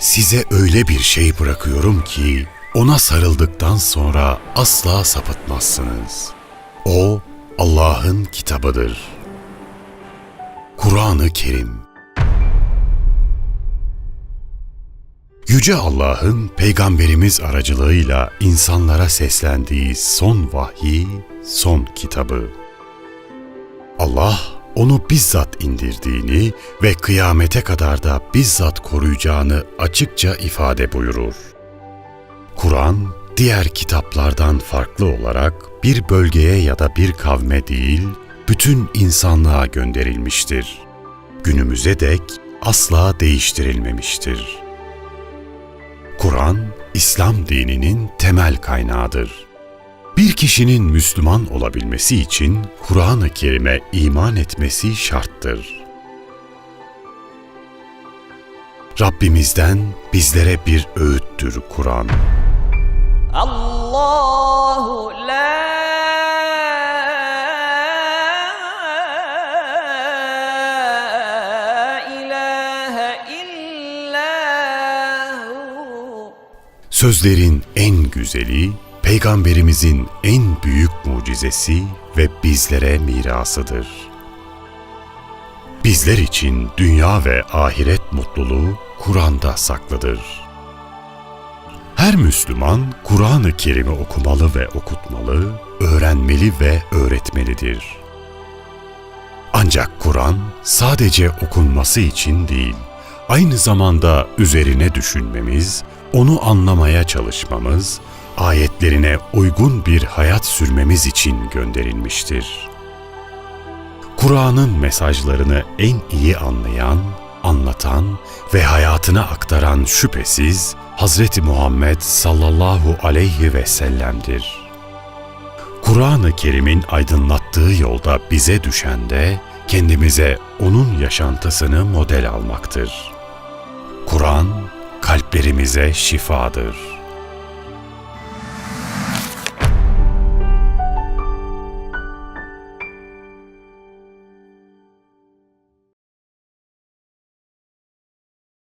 Size öyle bir şey bırakıyorum ki ona sarıldıktan sonra asla sapıtmazsınız. O Allah'ın kitabıdır. Kur'an-ı Kerim Yüce Allah'ın peygamberimiz aracılığıyla insanlara seslendiği son vahyi, son kitabı. Allah onu bizzat indirdiğini ve kıyamete kadar da bizzat koruyacağını açıkça ifade buyurur. Kur'an, diğer kitaplardan farklı olarak bir bölgeye ya da bir kavme değil, bütün insanlığa gönderilmiştir. Günümüze dek asla değiştirilmemiştir. Kur'an, İslam dininin temel kaynağıdır. Bir kişinin Müslüman olabilmesi için Kur'an-ı Kerim'e iman etmesi şarttır. Rabbimizden bizlere bir öğüttür Kur'an. Allahu la Sözlerin en güzeli Peygamberimizin en büyük mucizesi ve bizlere mirasıdır. Bizler için dünya ve ahiret mutluluğu Kur'an'da saklıdır. Her Müslüman Kur'an-ı Kerim'i okumalı ve okutmalı, öğrenmeli ve öğretmelidir. Ancak Kur'an sadece okunması için değil, aynı zamanda üzerine düşünmemiz, onu anlamaya çalışmamız, ayetlerine uygun bir hayat sürmemiz için gönderilmiştir. Kur'an'ın mesajlarını en iyi anlayan, anlatan ve hayatına aktaran şüphesiz Hz. Muhammed sallallahu aleyhi ve sellem'dir. Kur'an-ı Kerim'in aydınlattığı yolda bize düşen de kendimize onun yaşantısını model almaktır. Kur'an kalplerimize şifadır.